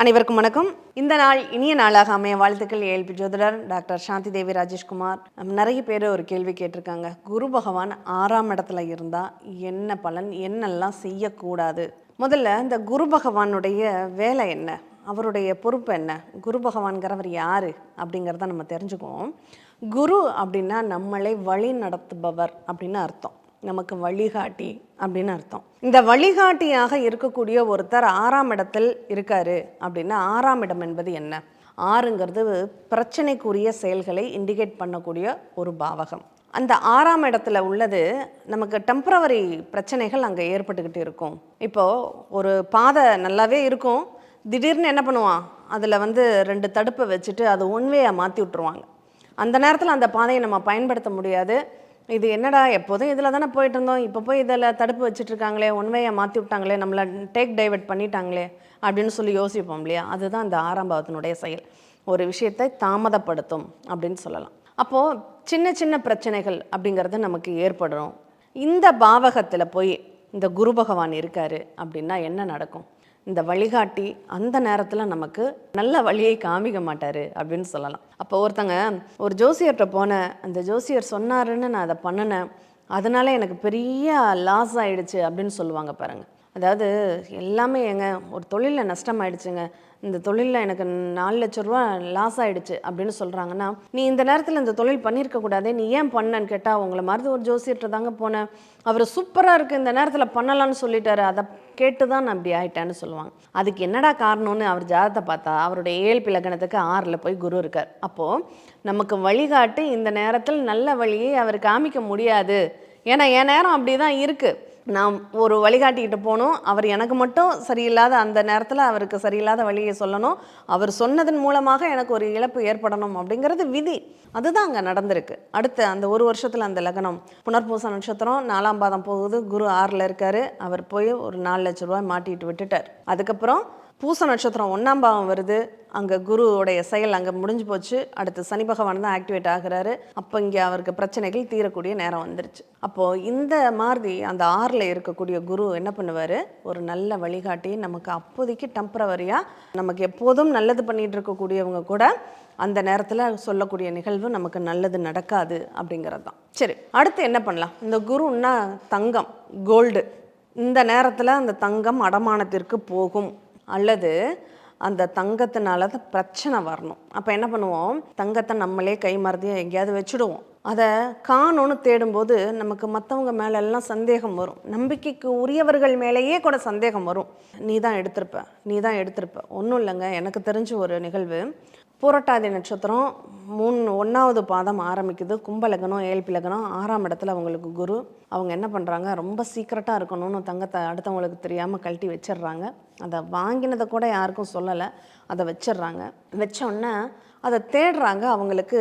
அனைவருக்கும் வணக்கம். இந்த நாள் இனிய நாளாக அமைய வாழ்த்துக்கள் ஏல்பி ஜோதிடர் டாக்டர் சாந்தி தேவி ராஜேஷ்குமார். நிறைய பேர் ஒரு கேள்வி கேட்டிருக்காங்க. குரு பகவான் ஆறாம் இடத்துல இருந்தால் என்ன பலன் என்னெல்லாம் செய்யக்கூடாது? முதல்ல இந்த குரு பகவானுடைய வேலை என்ன? அவருடைய பொறுப்பு என்ன? குரு பகவான்கிறவர் யார்? அப்படிங்கிறத நம்ம தெரிஞ்சுக்குவோம். குரு அப்படின்னா நம்மளை வழி நடத்துபவர் அப்படின்னு அர்த்தம். நமக்கு வழிகாட்டி அப்படின்னு அர்த்தம். இந்த வழிகாட்டியாக இருக்கக்கூடிய ஒருத்தர் ஆறாம் இடத்தில் இருக்காரு அப்படின்னா ஆறாம் இடம் என்பது என்ன? ஆறுங்கிறது பிரச்சனைக்குரிய செயல்களை இண்டிகேட் பண்ணக்கூடிய ஒரு பாவகம். அந்த ஆறாம் இடத்துல உள்ளது நமக்கு டெம்பரவரி பிரச்சனைகள் அங்கே ஏற்பட்டுக்கிட்டு இருக்கும். இப்போது ஒரு பாதை நல்லாவே இருக்கும். திடீர்னு என்ன பண்ணுவான்? அதில் வந்து ரெண்டு தடுப்பை வச்சுட்டு அது ஒன்வேயாக மாற்றி விட்ருவாங்க அந்த நேரத்தில் அந்த பாதையை நம்ம பயன்படுத்த முடியாது. இது என்னடா எப்போதும் இதில் தானே போயிட்டு இருந்தோம் இப்போ போய் இதில் தடுப்பு வச்சுட்டு இருக்காங்களே மாற்றி விட்டாங்களே நம்மளை டேக் டைவர்ட் பண்ணிட்டாங்களே அப்படின்னு சொல்லி யோசிப்போம் இல்லையா? அதுதான் அந்த ஆறாம் பாவத்தினுடைய செயல். ஒரு விஷயத்தை தாமதப்படுத்தும் அப்படின்னு சொல்லலாம். அப்போது சின்ன சின்ன பிரச்சனைகள் அப்படிங்கிறது நமக்கு ஏற்படும். இந்த பாவகத்தில் போய் இந்த குரு பகவான் இருக்காரு அப்படின்னா என்ன நடக்கும்? இந்த வழிகாட்டி அந்த நேரத்தில் நமக்கு நல்ல வழியை காமிக்க மாட்டார் அப்படின்னு சொல்லலாம். அப்போ ஒருத்தங்க ஒரு ஜோசியர்கிட்ட போனேன் அந்த ஜோசியர் சொன்னாருன்னு நான் அதை பண்ணினேன் அதனால எனக்கு பெரிய லாஸ் ஆயிடுச்சு அப்படின்னு சொல்லுவாங்க பாருங்கள் அதாவது எல்லாமே ஏங்க ஒரு தொழிலில் நஷ்டம் ஆயிடுச்சுங்க இந்த தொழிலில் எனக்கு நாலு லட்ச ரூபா லாஸ் ஆகிடுச்சு அப்படின்னு சொல்கிறாங்கன்னா நீ இந்த நேரத்தில் இந்த தொழில் பண்ணியிருக்க கூடாதே நீ ஏன் பண்ணன்னு கேட்டால் உங்களை மாதிரி ஒரு ஜோசியர்கிட்ட தாங்க போனேன். அவர் சூப்பராக இருக்குது இந்த நேரத்தில் பண்ணலான்னு சொல்லிட்டாரு. அதை கேட்டு தான் நான் இப்படி ஆயிட்டேன்னு சொல்லுவாங்க. அதுக்கு என்னடா காரணம்னு அவர் ஜாதத்தை பார்த்தா அவருடைய ஏழு பிளகணத்துக்கு ஆறில் போய் குரு இருக்கார். அப்போது நமக்கு வழிகாட்டி இந்த நேரத்தில் நல்ல வழியை அவர் காமிக்க முடியாது. ஏன்னா என் நேரம் அப்படி தான் இருக்குது நான் ஒரு வழிகாட்டிக்கிட்டு போகணும் அவர் எனக்கு மட்டும் சரியில்லாத அந்த நேரத்தில் அவருக்கு சரியில்லாத வழியை சொல்லணும். அவர் சொன்னதன் மூலமாக எனக்கு ஒரு இழப்பு ஏற்படணும் அப்படிங்கிறது விதி. அதுதான் அங்கே நடந்திருக்கு. அடுத்து அந்த ஒரு வருஷத்தில் அந்த லக்னம் புனர்பூச நட்சத்திரம் நாலாம் பாதம் போகுது. குரு ஆறில் இருக்கார். அவர் போய் ஒரு நாலு லட்ச ரூபாய் மாட்டிட்டு விட்டுட்டார். அதுக்கப்புறம் பூச நட்சத்திரம் ஒன்றாம் பாவம் வருது. அங்கே குருவுடைய செயல் அங்கே முடிஞ்சு போச்சு. அடுத்து சனி பகவான் தான் ஆக்டிவேட் ஆகிறாரு. அப்போ இங்கே அவருக்கு பிரச்சனைகள் தீரக்கூடிய நேரம் வந்துருச்சு. அப்போது இந்த மாதிரி அந்த ஆறில் இருக்கக்கூடிய குரு என்ன பண்ணுவார்? ஒரு நல்ல வழிகாட்டி நமக்கு அப்போதைக்கு டெம்பரவரியாக நமக்கு எப்போதும் நல்லது பண்ணிகிட்டு இருக்கக்கூடியவங்க கூட அந்த நேரத்தில் சொல்லக்கூடிய நிகழ்வு நமக்கு நல்லது நடக்காது அப்படிங்கிறது தான். சரி அடுத்து என்ன பண்ணலாம்? இந்த குருன்னா தங்கம் கோல்டு இந்த நேரத்தில் அந்த தங்கம் அடமானத்திற்கு போகும். அல்லது அந்த தங்கத்தினால தான் பிரச்சனை வரணும். அப்போ என்ன பண்ணுவோம்? தங்கத்தை நம்மளே கை மறதியாக எங்கேயாவது வச்சுடுவோம். அதை காணோன்னு தேடும்போது நமக்கு மற்றவங்க மேலெல்லாம் சந்தேகம் வரும். நம்பிக்கைக்கு உரியவர்கள் மேலேயே கூட சந்தேகம் வரும். நீ தான் எடுத்திருப்ப. நீ தான் எடுத்திருப்ப. ஒன்றும் இல்லைங்க. எனக்கு தெரிஞ்ச ஒரு நிகழ்வு. பூரட்டாதி நட்சத்திரம் மூணு ஒன்றாவது பாதம் ஆரம்பிக்குது. கும்பலகனம் ஏழ்பிலகனம் ஆறாம் இடத்துல அவங்களுக்கு குரு. அவங்க என்ன பண்ணுறாங்க ரொம்ப சீக்கிரட்டாக இருக்கணும்னு தங்கத்தை அடுத்தவங்களுக்கு தெரியாமல் கழட்டி வச்சிடுறாங்க. அதை வாங்கினதை கூட யாருக்கும் சொல்லலை. அதை வச்சிடுறாங்க. வச்சோன்னே அதை தேடுறாங்க. அவங்களுக்கு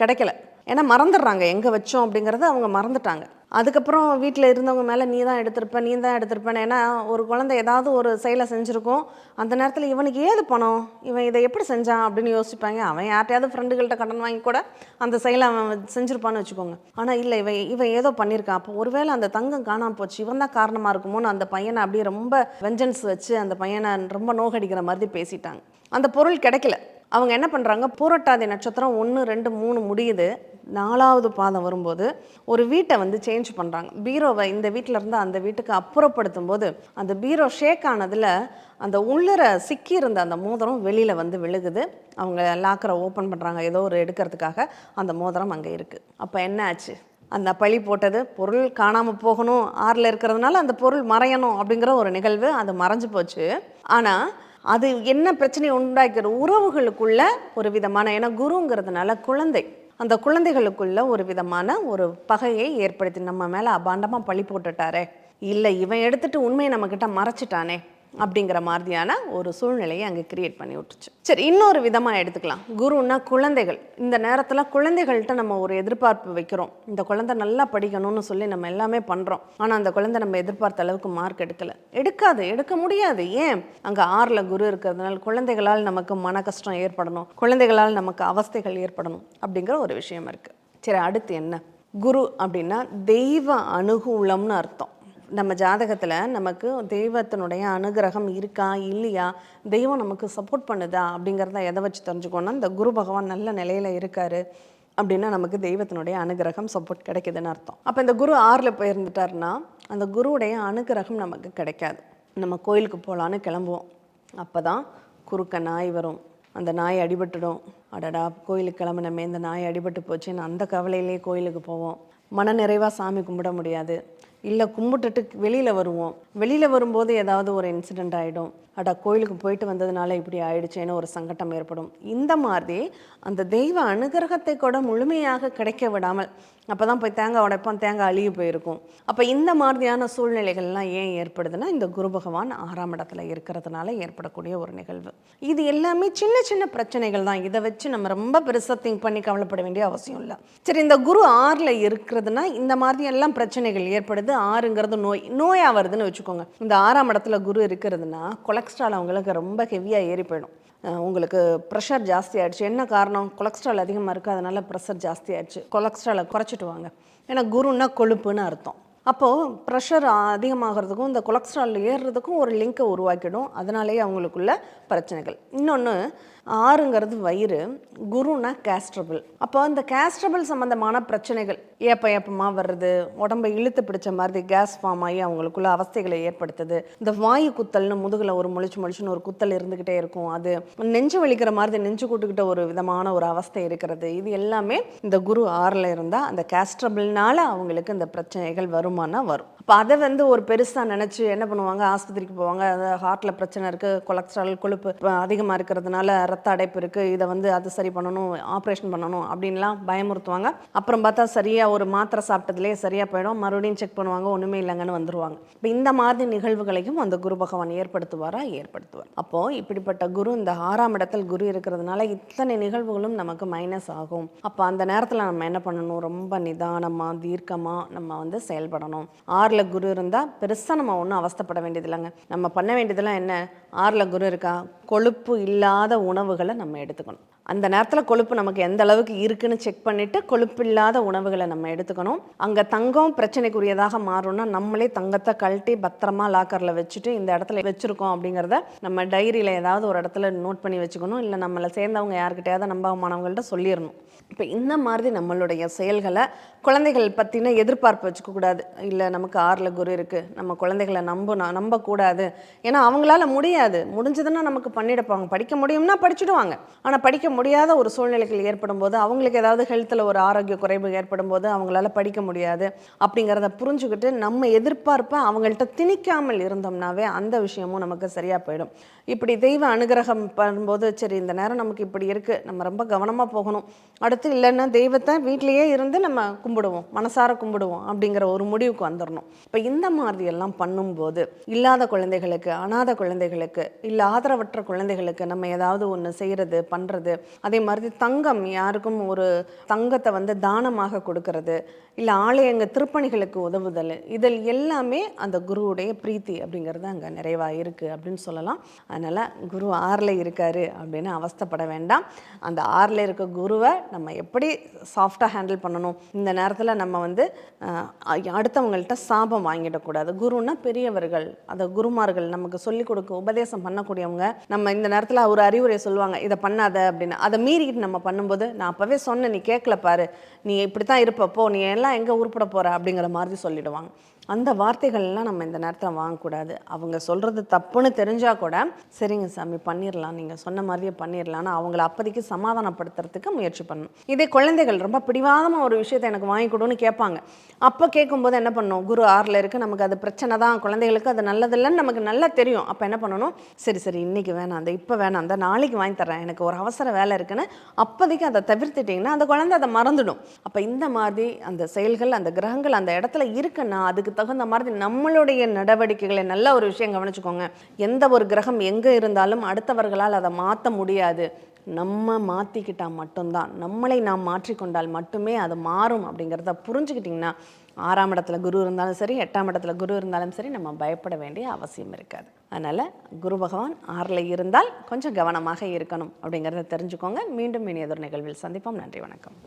கிடைக்கல. ஏன்னா மறந்துடுறாங்க. எங்கே வச்சோம் அப்படிங்கிறத அவங்க மறந்துட்டாங்க. அதுக்கப்புறம் வீட்டில் இருந்தவங்க மேலே நீ தான் எடுத்திருப்ப நீ தான் எடுத்திருப்பேன் ஏன்னா ஒரு குழந்தை ஏதாவது ஒரு செயலை செஞ்சுருக்கோம். அந்த நேரத்தில் இவனுக்கு ஏது பணம்? இவன் இதை எப்படி செஞ்சான் அப்படின்னு யோசிப்பாங்க. அவன் யார்ட்டையாவது ஃப்ரெண்டுகள்கிட்ட கடன் வாங்கி கூட அந்த செயலை அவன் செஞ்சுருப்பான்னு வச்சுக்கோங்க. ஆனால் இல்லை இவன் இவன் ஏதோ பண்ணியிருக்கான். அப்போ ஒருவேளை அந்த தங்கம் காணாமல் போச்சு. இவன் தான் காரணமாக இருக்குமோன்னு அந்த பையனை அப்படியே ரொம்ப வெஞ்சன்ஸ் வச்சு அந்த பையனை ரொம்ப நோகடிக்கிற மாதிரி பேசிட்டாங்க. அந்த பொருள் கிடைக்கல. அவங்க என்ன பண்ணுறாங்க பூரட்டாதி நட்சத்திரம் ஒன்று ரெண்டு மூணு முடியுது. நாலாவது பாதம் வரும்போது ஒரு வீட்டை வந்து சேஞ்ச் பண்ணுறாங்க பீரோவை இந்த வீட்டில் இருந்து அந்த வீட்டுக்கு அப்புறப்படுத்தும் போது அந்த பீரோ ஷேக் ஆனதில் அந்த உள்ளர சிக்கி இருந்த அந்த மோதிரம் வெளியில் வந்து விழுகுது. அவங்க லாக்கரை ஓப்பன் பண்ணுறாங்க ஏதோ ஒரு எடுக்கிறதுக்காக அந்த மோதிரம் அங்கே இருக்குது அப்போ என்ன ஆச்சு? அந்த பழி போட்டது. பொருள் காணாமல் போகணும். ஆறில் இருக்கிறதுனால அந்த பொருள் மறையணும் அப்படிங்கிற ஒரு நிகழ்வு அது மறைஞ்சு போச்சு. ஆனால் அது என்ன பிரச்சனையை உண்டாக்கிற உறவுகளுக்குள்ள ஒரு விதமான ஏன்னா குருங்கிறதுனால குழந்தை. அந்த குழந்தைகளுக்குள்ள ஒரு விதமான ஒரு பகையை ஏற்படுத்தி நம்ம மேலே அபாண்டமாக பழி போட்டுட்டாரே. இல்லை இவன் எடுத்துட்டு உண்மையை நம்மக்கிட்ட மறைச்சிட்டானே. அப்படிங்கிற மாதிரியான ஒரு சூழ்நிலையை அங்கே கிரியேட் பண்ணி விட்டுச்சு. சரி இன்னொரு விதமாக எடுத்துக்கலாம். குருன்னா குழந்தைகள். இந்த நேரத்தில் குழந்தைகள்கிட்ட நம்ம ஒரு எதிர்பார்ப்பு வைக்கிறோம். இந்த குழந்தை நல்லா படிக்கணும்னு சொல்லி நம்ம எல்லாமே பண்ணுறோம் ஆனால் அந்த குழந்தை நம்ம எதிர்பார்த்த அளவுக்கு மார்க் எடுக்கலை. எடுக்காது எடுக்க முடியாது. ஏன்? அங்கே ஆறில் குரு இருக்கிறதுனால குழந்தைகளால் நமக்கு மன கஷ்டம் ஏற்படணும். குழந்தைகளால் நமக்கு அவஸ்தைகள் ஏற்படணும் அப்படிங்கிற ஒரு விஷயம் இருக்குது சரி அடுத்து என்ன? குரு அப்படின்னா தெய்வ அனுகூலம்னு அர்த்தம். நம்ம ஜாதகத்தில் நமக்கு தெய்வத்தினுடைய அனுகிரகம் இருக்கா இல்லையா? தெய்வம் நமக்கு சப்போர்ட் பண்ணுதா? அப்படிங்கிறத எதை வச்சு தெரிஞ்சுக்கோன்னா இந்த குரு பகவான் நல்ல நிலையில் இருக்காரு அப்படின்னா நமக்கு தெய்வத்தினுடைய அனுகிரகம் சப்போர்ட் கிடைக்குதுன்னு அர்த்தம். அப்போ இந்த குரு ஆறில் போயிருந்துட்டாருன்னா அந்த குருவுடைய அனுகிரகம் நமக்கு கிடைக்காது. நம்ம கோயிலுக்கு போகலான்னு கிளம்புவோம். அப்போ தான் குறுக்க நாய் வரும். அந்த நாய் அடிபட்டுடும். அடடா கோயிலுக்கு கிளம்புனமே இந்த நாய் அடிபட்டு போச்சுன்னு அந்த கவலையிலே கோயிலுக்கு போவோம். மன நிறைவாக சாமி கும்பிட முடியாது. இல்லை கும்பிட்டுட்டு வெளியில் வருவோம். வெளியில் வரும்போது ஏதாவது ஒரு இன்சிடெண்ட் ஆகிடும் அடா கோயிலுக்கு போயிட்டு வந்ததுனால இப்படி ஆயிடுச்சேன்னு ஒரு சங்கட்டம் ஏற்படும். இந்த மாதிரி அந்த தெய்வ அனுகிரகத்தை கூட முழுமையாக கிடைக்க விடாமல் அப்போ தான் போய் தேங்காய் உடைப்போம் தேங்காய் அழுகி போயிருக்கும். அப்போ இந்த மாதிரியான சூழ்நிலைகள்லாம் ஏன் ஏற்படுதுன்னா இந்த குரு பகவான் ஆறாம் இடத்துல இருக்கிறதுனால ஏற்படக்கூடிய ஒரு நிகழ்வு. இது எல்லாமே சின்ன சின்ன பிரச்சனைகள் தான். இதை வச்சு நம்ம ரொம்ப பெருசாக திங்க் பண்ணி கவலைப்பட வேண்டிய அவசியம் இல்லை. சரி இந்த குரு ஆறில் இருக்கிறதுனா இந்த மாதிரி எல்லாம் பிரச்சனைகள் ஏற்படுது. ஆறுங்கிறது நோய். நோயாக வருதுன்னு வச்சுக்கோங்க. இந்த ஆறாம் இடத்துல குரு இருக்கிறதுனா கொலஸ்ட்ரால் அவங்களுக்கு ரொம்ப ஹெவியாக ஏறி போயிடும். உங்களுக்கு ப்ரெஷர் ஜாஸ்தி ஆயிடுச்சு. என்ன காரணம்? கொலஸ்ட்ரால் அதிகமாக இருக்குது அதனால் ப்ரெஷர் ஜாஸ்தி ஆயிடுச்சு. கொலஸ்ட்ராலை குறைச்சிட்டு வாங்க. ஏன்னா குருன்னா கொழுப்புன்னு அர்த்தம். அப்போது ப்ரெஷர் அதிகமாகிறதுக்கும் இந்த கொலஸ்ட்ரால் ஏறுறதுக்கும் ஒரு லிங்கை உருவாக்கிடும். அதனாலேயே அவங்களுக்குள்ள பிரச்சனைகள். இன்னொன்று ஆறுங்கிறது வயிறு குருனா கேஸ்ட்ரபிள் அப்போ அந்த கேஸ்ட்ரபிள் சம்மந்தமான பிரச்சனைகள் ஏப்ப ஏப்பமாக வர்றது உடம்பை இழுத்து பிடிச்ச மாதிரி கேஸ் ஃபார்ம் ஆகி அவங்களுக்குள்ள அவஸ்தைகளை ஏற்படுத்துது. இந்த வாயு குத்தல்னு முதுகில் ஒரு முழிச்சு முழிச்சுன்னு ஒரு குத்தல் இருந்துக்கிட்டே இருக்கும். அது நெஞ்சு வலிக்கிற மாதிரி நெஞ்சு கூட்டுக்கிட்ட ஒரு விதமான ஒரு அவஸ்தை இருக்கிறது. இது எல்லாமே இந்த குரு ஆறில் இருந்தால் அந்த கேஸ்ட்ரபிள்னால அவங்களுக்கு இந்த பிரச்சனைகள் வரும். வருமானா வரும். அப்போ அதை வந்து ஒரு பெருசாக நினச்சி என்ன பண்ணுவாங்க? ஆஸ்பத்திரிக்கு போவாங்க. அது ஹார்ட்டில் பிரச்சனை இருக்குது கொலஸ்ட்ரால் கொழுப்பு அதிகமாக இருக்கிறதுனால ரத்த அடைப்பு இருக்குது இதை வந்து அது சரி பண்ணணும் ஆப்ரேஷன் பண்ணணும் அப்படின்லாம் பயமுறுத்துவாங்க. அப்புறம் பார்த்தா சரியாக ஒரு மாத்திரை சாப்பிட்டதுலேயே சரியாக போயிடும். மறுபடியும் செக் பண்ணுவாங்க. ஒன்றுமே இல்லைங்கன்னு வந்துருவாங்க. இப்போ இந்த மாதிரி நிகழ்வுகளையும் அந்த குரு பகவான் ஏற்படுத்துவாரா? ஏற்படுத்துவார். அப்போது இப்படிப்பட்ட குரு இந்த ஆறாம் இடத்தில் குரு இருக்கிறதுனால இத்தனை நிகழ்வுகளும் நமக்கு மைனஸ் ஆகும். அப்போ அந்த நேரத்தில் நம்ம என்ன பண்ணணும்? ரொம்ப நிதானமாக தீர்க்கமாக நம்ம வந்து செயல்படணும். ஆறில் குரு இருந்தால் பெருசாக நம்ம ஒன்றும் அவஸ்தைப்பட வேண்டியதில்லைங்க. நம்ம பண்ண வேண்டியதெல்லாம் என்ன? ஆறில் குரு இருக்கா? கொழுப்பு இல்லாத உணவுகளை நம்ம எடுத்துக்கணும். அந்த நேரத்தில் கொழுப்பு நமக்கு எந்த அளவுக்கு இருக்குன்னு செக் பண்ணிவிட்டு கொழுப்பு இல்லாத உணவுகளை நம்ம எடுத்துக்கணும். அங்கே தங்கம் பிரச்சனைக்குரியதாக மாறும்னா நம்மளே தங்கத்தை கழட்டி பத்திரமா லாக்கரில் வச்சுட்டு இந்த இடத்துல வச்சுருக்கோம் அப்படிங்கிறத நம்ம டைரியில் ஏதாவது ஒரு இடத்துல நோட் பண்ணி வச்சுக்கணும். இல்லை நம்மளை சேர்ந்தவங்க யாருக்கிட்டையாவது நம்பகமானவங்கள்ட்ட சொல்லிடணும் இப்போ இந்த மாதிரி நம்மளுடைய செயல்களை குழந்தைகள் பற்றின எதிர்பார்ப்பு வச்சுக்கக்கூடாது இல்லை நமக்கு ஆறில் குரு இருக்குது நம்ம குழந்தைகளை நம்பணும் நம்பக்கூடாது. ஏன்னா அவங்களால முடியாது. முடிஞ்சதுன்னா நமக்கு பண்ணிடப்பாங்க படிக்க முடியும்னா படிச்சுடுவாங்க. ஆனால் படிக்க முடியாத ஒரு சூழ்நிலைகள் ஏற்படும் போது அவங்களுக்கு ஏதாவது ஹெல்த்தில் ஒரு ஆரோக்கிய குறைவு ஏற்படும் போது அவங்களால படிக்க முடியாது அப்படிங்கிறத புரிஞ்சுக்கிட்டு நம்ம எதிர்பார்ப்பை அவங்கள்ட்ட திணிக்காமல் இருந்தோம்னாவே அந்த விஷயமும் நமக்கு சரியாக போயிடும். இப்படி தெய்வ அனுகிரகம் பண்ணும்போது சரி இந்த நேரம் நமக்கு இப்படி இருக்குது நம்ம ரொம்ப கவனமாக போகணும். அடுத்து இல்லைன்னா தெய்வத்தை வீட்டிலேயே இருந்து நம்ம கும்பிடுவோம் மனசார கும்பிடுவோம் அப்படிங்கிற ஒரு முடிவுக்கு வந்துடணும் இப்போ இந்த மாதிரி எல்லாம் பண்ணும்போது இல்லாத குழந்தைகளுக்கு அனாதை குழந்தைகளுக்கு இல்லை ஆதரவற்ற குழந்தைகளுக்கு நம்ம ஏதாவது ஒன்று செய்கிறது பண்ணுறது அதே மாதிரி தங்கம் யாருக்கும் ஒரு தங்கத்தை வந்து தானமாக கொடுக்கறது இல்லை ஆலயங்க திருப்பணிகளுக்கு உதவுதல் இதில் எல்லாமே அந்த குருவுடைய பிரீத்தி அப்படிங்கிறது அங்கே நிறைவாக இருக்குது அப்படின்னு சொல்லலாம். அதனால் குரு ஆறில் இருக்காரு அப்படின்னு அவஸ்தைப்பட வேண்டாம். அந்த ஆறில் இருக்க குருவை நம்ம எப்படி சாஃப்டாக ஹேண்டில் பண்ணணும்? இந்த நேரத்தில் நம்ம வந்து அடுத்தவங்கள்ட்ட சாபம் வாங்கிடக்கூடாது குருன்னா பெரியவர்கள் அந்த குருமார்கள் நமக்கு சொல்லிக் கொடுக்க உபதேசம் பண்ணக்கூடியவங்க. நம்ம இந்த நேரத்தில் ஒரு அறிவுரை சொல்லுவாங்க இதை பண்ணாத அப்படின்னு அதை மீறிக்கிட்டு நம்ம பண்ணும்போது நான் அப்போவே சொன்னேன் நீ கேட்கல பாரு. நீ இப்படி தான் இருப்பப்போ நீ எல்லாம் எங்கே உருப்பட போகிற அப்படிங்கிற மாதிரி சொல்லிடுவாங்க. அந்த வார்த்தைகள்லாம் நம்ம இந்த நேரத்தில் வாங்கக்கூடாது. அவங்க சொல்கிறது தப்புன்னு தெரிஞ்சால் கூட சரிங்க சாமி பண்ணிடலாம் நீங்கள் சொன்ன மாதிரியே பண்ணிடலாம்னு அவங்கள அப்போதைக்கு சமாதானப்படுத்துறதுக்கு முயற்சி பண்ணணும். இதே குழந்தைகள் ரொம்ப பிடிவாதமாக ஒரு விஷயத்தை எனக்கு வாங்கி கொடுன்னு கேட்பாங்க. அப்போ கேட்கும்போது என்ன பண்ணணும்? குரு ஆறில் இருக்குது நமக்கு அது பிரச்சனை தான். குழந்தைகளுக்கு அது நல்லதில்லைன்னு நமக்கு நல்லா தெரியும். அப்போ என்ன பண்ணணும்? சரி சரி இன்றைக்கி வேணாம் அந்த இப்போ வேணாம் அந்த நாளைக்கு வாங்கி தரேன் எனக்கு ஒரு அவசர வேலை இருக்குன்னு அப்போதைக்கு அதை தவிர்த்துட்டிங்கன்னா அந்த குழந்தை அதை மறந்துடும். அப்போ இந்த மாதிரி அந்த செயல்கள் அந்த கிரகங்கள் அந்த இடத்துல இருக்குன்னா அதுக்கு தகுந்த மாதிரி நம்மளுடைய நடவடிக்கைகளை நல்ல ஒரு விஷயம் கவனிச்சுக்கோங்க. எந்த ஒரு கிரகம் எங்கே இருந்தாலும் அடுத்தவர்களால் அதை மாற்ற முடியாது. நம்ம மாற்றிக்கிட்டால் மட்டும்தான். நம்மளை நாம் மாற்றிக்கொண்டால் மட்டுமே அது மாறும் அப்படிங்கிறத புரிஞ்சுக்கிட்டிங்கன்னா ஆறாம் இடத்துல குரு இருந்தாலும் சரி எட்டாம் இடத்துல குரு இருந்தாலும் சரி நம்ம பயப்பட வேண்டிய அவசியம் இருக்காது. அதனால் குரு பகவான் ஆறில் இருந்தால் கொஞ்சம் கவனமாக இருக்கணும் அப்படிங்கிறத தெரிஞ்சுக்கோங்க. மீண்டும் இனி எதிர் நிகழ்வில் சந்திப்போம். நன்றி வணக்கம்.